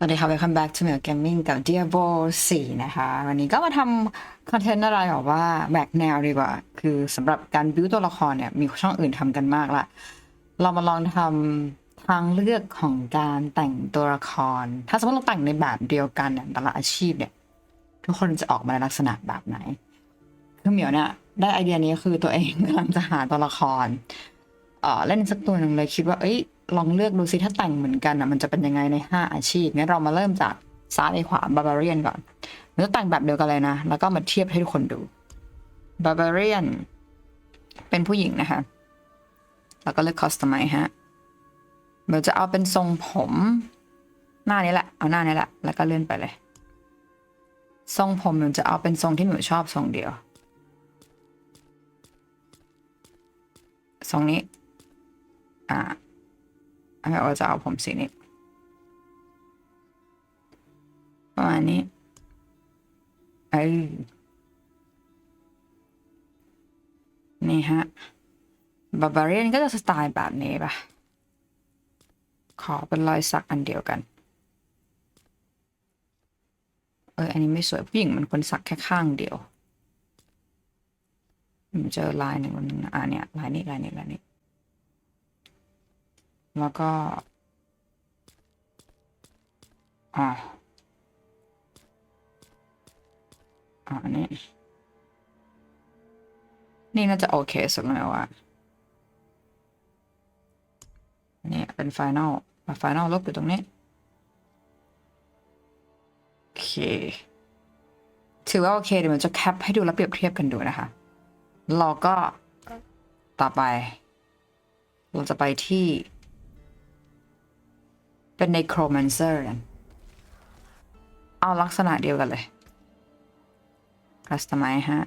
สวัสดีค่ะ welcome back to เหมียว gaming กับ Diablo 4 นะคะ วันนี้ก็มาทำคอนเทนต์อะไรแบบว่าแบกแนวดีกว่า คือสำหรับการบิวตัวละครเนี่ย มีช่องอื่นทำกันมากละ เรามาลองทำทางเลือกของการแต่งตัวละคร ถ้าสมมติเราแต่งในแบบเดียวกันเนี่ยแต่ละอาชีพเนี่ย ทุกคนจะออกมาในลักษณะแบบไหน คือเหมียวเนี่ย ได้ไอเดียนี้คือตัวเองกำลังจะหาตัวละคร เออเล่นสักตัวหนึ่งเลยคิดว่า เอ้ย ลองเลือกดูซิถ้าแต่งเหมือนกันอะมันจะเป็นยังไงใน 5 อาชีพงั้นเรามาเริ่มจากซ้ายไปขวา Barbarian ก่อนมันจะแต่งแบบเดียวกันเลยนะ แล้วก็มาเทียบให้ทุกคนดู Barbarian เป็นผู้หญิงนะคะ แล้วก็เลือก Customize ฮะเดี๋ยวจะเอาเป็นทรงผม หน้านี้แหละ เอาหน้านี้แหละ แล้วก็เลื่อนไปเลย ทรงผมหนูจะเอาเป็นทรงที่หนูชอบทรงเดียว ทรงนี้ อ่า เราจะเอาผมสีนี้ประมาณนี้เอ้นี่ฮะบาบาเรียนก็จะสไตล์แบบนี้ป่ะขอเป็นรอยสักอันเดียวกัน เอออันนี้ไม่สวยผู้หญิงมันควรสักแค่ข้างเดียวผมเจอลายหนึ่งวันนึงอะเนี่ยลายนี้ลายนี้ลายนี้ แล้วก็อ่าอ่าอันนี้ นี่น่าจะโอเคสุดแล้วอะนี่เป็นไฟนอลไฟนอลลบอยู่ตรงนี้ โอเค ถือว่าโอเค เดี๋ยวมันจะแคปให้ดูแล้วเปรียบเทียบกันดูนะคะ เราก็ต่อไป เราจะไปที่ เป็น necromancer กันเอาลักษณะเดียวกันเลย customize ฮะ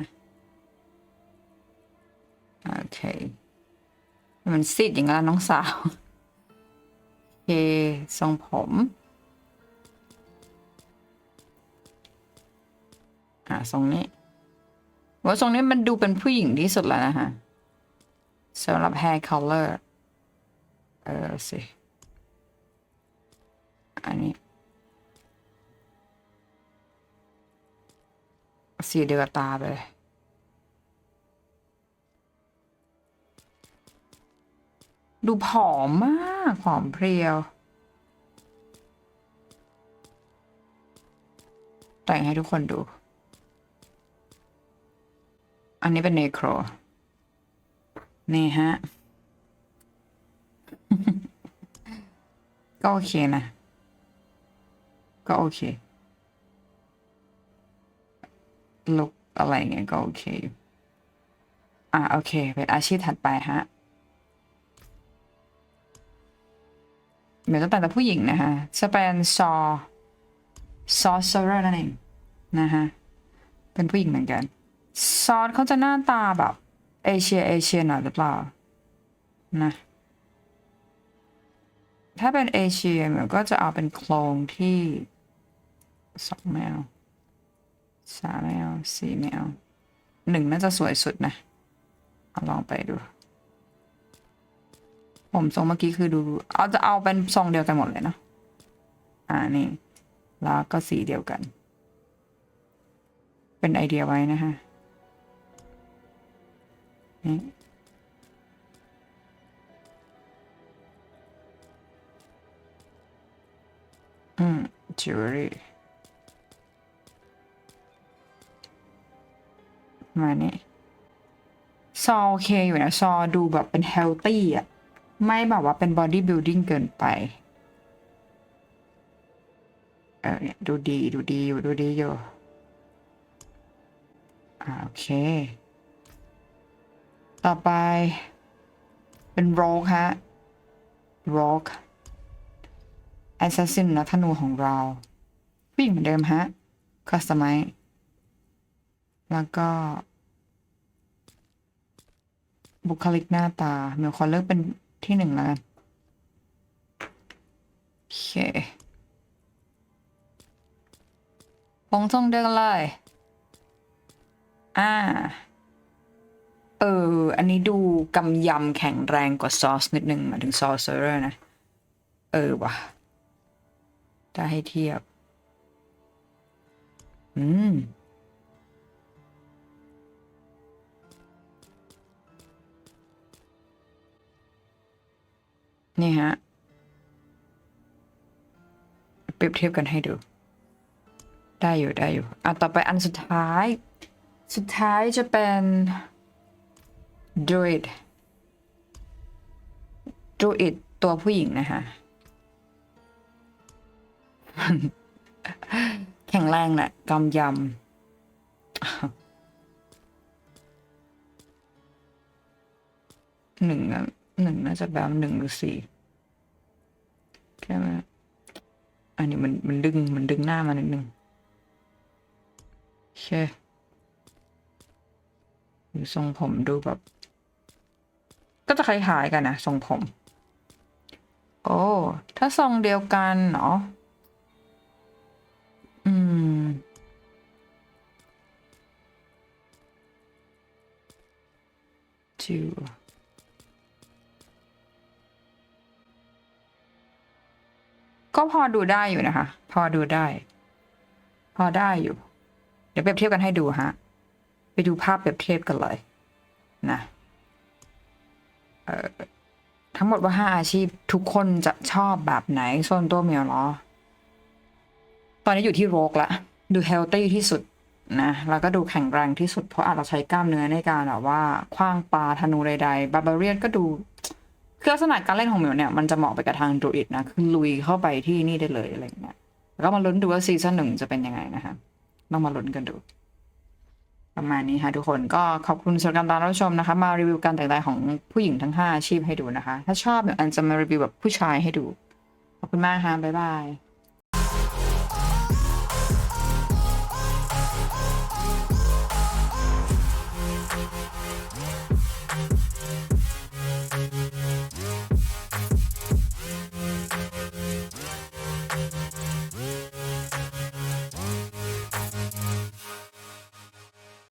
โอเค มันซีดอย่างนั้นน้องสาว โอเค ทรงผม อ่าทรงนี้ ว่าทรงนี้มันดูเป็นผู้หญิงที่สุดแล้วนะฮะสำหรับ hair color เออสิ อันนี้ สีเดียวกับตาไปเลยดูผอมมากผอมเพรียว แต่งให้ทุกคนดู อันนี้เป็นเนโคร นี่ฮะ ก็โอเคนะ ก็โอเคลุกอะไรเงี้ยก็โอเคอยู่อะโอเค เป็นอาชีพถัดไปฮะเดี๋ยวจะแต่งแต่ผู้หญิงนะฮะจะเป็นซอซอเซอร์นั่นเองนะฮะเป็นผู้หญิงเหมือนกัน ซอสเขาจะหน้าตาแบบเอเชียเอเชียหน่อยหรือเปล่านะถ้าเป็นเอเชียมันก็จะเอาเป็นโครงที่ สองแมวสามแมวสี่แมวหนึ่งน่าจะสวยสุดนะเอาลองไปดู ผมทรงเมื่อกี้คือดู เอาจะเอาเป็นทรงเดียวกันหมดเลยเนาะอ่านี่ แล้วก็สีเดียวกัน เป็นไอเดียไว้นะฮะนี่อืม jewelry มาเนี่ยซอโอเคอยู่นะซอดูแบบเป็นเฮลตี้อะ ไม่แบบว่าเป็นบอดี้บิ l ดิ้งเกินไป เออเนี่ยดูดีดูดีอยู่ดูดีอยู่อ่าโอเค ต่อไป เป็นโรกฮะโรกแอสซัสซินนักธนูของเราผู้หญิงเหมือนเดิมฮะคัสตอมไม แล้วก็ บุคลิกหน้าตาเมียวขอเลือกเป็นที่หนึ่งแล้วกันโอเคผมทรงเดินเลย อ่า เออ อันนี้ดูกำยำแข็งแรงกว่าซอสนิดนึงหมายถึงซอสเซอร์นะ เออว่ะจะให้เทียบ อืม นี่ฮะ เปรียบเทียบกันให้ดู ได้อยู่ได้อยู่ อะ ต่อไปอันสุดท้าย สุดท้ายจะเป็น druid druid ตัวผู้หญิงนะคะ แข็งแรงแหละกำยำหนึ่งหนึ่งน่าจะแบบหนึ่งหรือสี่ ช่ไหมอันนี้มันมันดึงมันดึงหน้ามานิดนึงโอเคหรือทรงผมดูแบบ ก็จะคล้ายๆกันนะทรงผม โอ้ถ้าทรงเดียวกันเนาะอืมจิ ก็พอดูได้อยู่นะคะ พอดูได้ พอได้อยู่ เดี๋ยวเปรียบเทียบกันให้ดูฮะ ไปดูภาพเปรียบเทียบกันเลย นะเอ่อทั้งหมดว่าห้าอาชีพทุกคนจะชอบแบบไหนส่วนตัวเมียวเหรอตอนนี้อยู่ที่โรกละ ดูเฮลตี้ที่สุดนะแล้วก็ดูแข็งแรงที่สุดเพราะอาจเราใช้กล้ามเนื้อในการแบบว่าคว้างปลาธนูใดๆบาบาเรียนก็ดู คือลักษณะการเล่นของเหมียวเนี่ยมันจะเหมาะไปกับทางดูอิดนะคือลุยเข้าไปที่นี่ได้เลยอะไรเงี้ยแล้วก็มาลุ้นดูว่าซีซั่นหนึ่งจะเป็นยังไงนะคะต้องมาลุ้นกันดู ประมาณนี้ค่ะทุกคนก็ขอบคุณสำหรับการรับชมนะคะ มารีวิวการแต่งกายของผู้หญิงทั้ง 5 อาชีพให้ดูนะคะ ถ้าชอบเดี๋อันจะมารีวิวแบบผู้ชายให้ดู ขอบคุณมากค่ะบ๊ายบาย